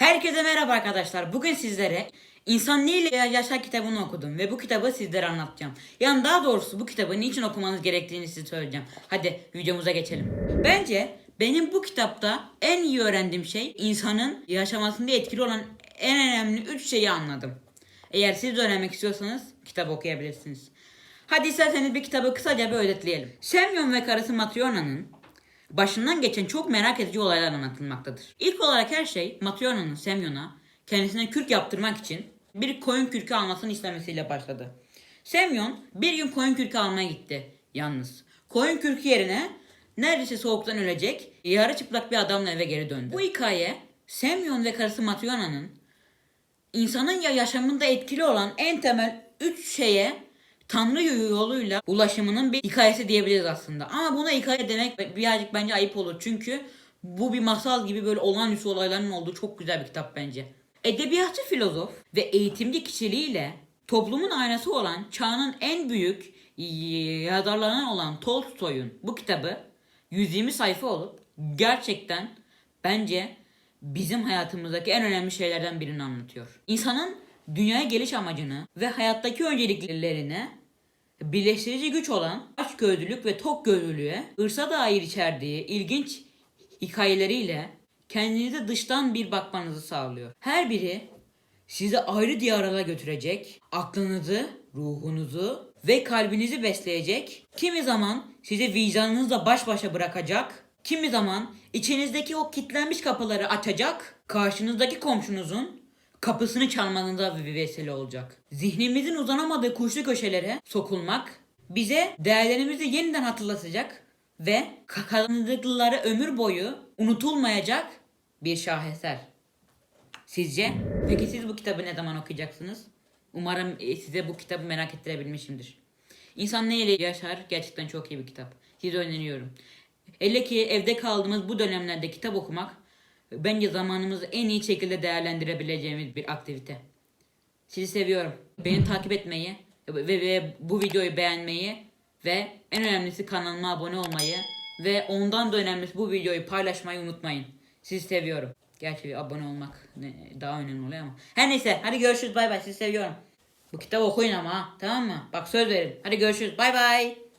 Herkese merhaba arkadaşlar. Bugün sizlere İnsan Ne ile Yaşar kitabını okudum ve bu kitabı sizlere anlatacağım. Yani daha doğrusu bu kitabı niçin okumanız gerektiğini size söyleyeceğim. Hadi videomuza geçelim. Bence benim bu kitapta en iyi öğrendiğim şey insanın yaşamasında etkili olan en önemli 3 şeyi anladım. Eğer siz de öğrenmek istiyorsanız kitap okuyabilirsiniz. Hadi isterseniz bir kitabı kısaca bir özetleyelim. Semyon ve karısı Matryona'nın başından geçen çok merak edici olaylar anlatılmaktadır. İlk olarak her şey Matryona'nın Semyon'a kendisine kürk yaptırmak için bir koyun kürkü almasını istemesiyle başladı. Semyon bir gün koyun kürkü almaya gitti yalnız. Koyun kürkü yerine neredeyse soğuktan ölecek yarı çıplak bir adamla eve geri döndü. Bu hikaye Semyon ve karısı Matryona'nın insanın ya yaşamında etkili olan en temel üç şeye Tanrı yoluyla ulaşımının bir hikayesi diyebiliriz aslında. Ama buna hikaye demek birazcık bence ayıp olur. Çünkü bu bir masal gibi böyle olağanüstü olayların olduğu çok güzel bir kitap bence. Edebiyatçı filozof ve eğitimci kişiliğiyle toplumun aynası olan çağının en büyük yazarlarından olan Tolstoy'un bu kitabı 120 sayfa olup gerçekten bence bizim hayatımızdaki en önemli şeylerden birini anlatıyor. İnsanın dünyaya geliş amacını ve hayattaki önceliklerini birleştirici güç olan açgözlülük ve tokgözlülüğe ırsa dair içerdiği ilginç hikayeleriyle kendinize dıştan bir bakmanızı sağlıyor. Her biri sizi ayrı diyarlara götürecek, aklınızı, ruhunuzu ve kalbinizi besleyecek, kimi zaman sizi vicdanınızla baş başa bırakacak, kimi zaman içinizdeki o kilitlenmiş kapıları açacak, karşınızdaki komşunuzun kapısını çalmanıza bir vesile olacak. Zihnimizin uzanamadığı kuşlu köşelere sokulmak bize değerlerimizi yeniden hatırlatacak ve kazandıkları ömür boyu unutulmayacak bir şaheser. Sizce? Peki siz bu kitabı ne zaman okuyacaksınız? Umarım e, size bu kitabı merak ettirebilmişimdir. İnsan ne ile yaşar? Gerçekten çok iyi bir kitap. Size öneriyorum. Elle ki evde kaldığımız bu dönemlerde kitap okumak bence zamanımızı en iyi şekilde değerlendirebileceğimiz bir aktivite. Sizi seviyorum. Beni takip etmeyi ve, ve bu videoyu beğenmeyi ve en önemlisi kanalıma abone olmayı ve ondan da önemlisi bu videoyu paylaşmayı unutmayın. Sizi seviyorum. Gerçi abone olmak daha önemli oluyor ama. Her neyse hadi görüşürüz bay bay sizi seviyorum. Bu kitabı okuyun ama tamam mı? Bak söz verin. Hadi görüşürüz bay bay.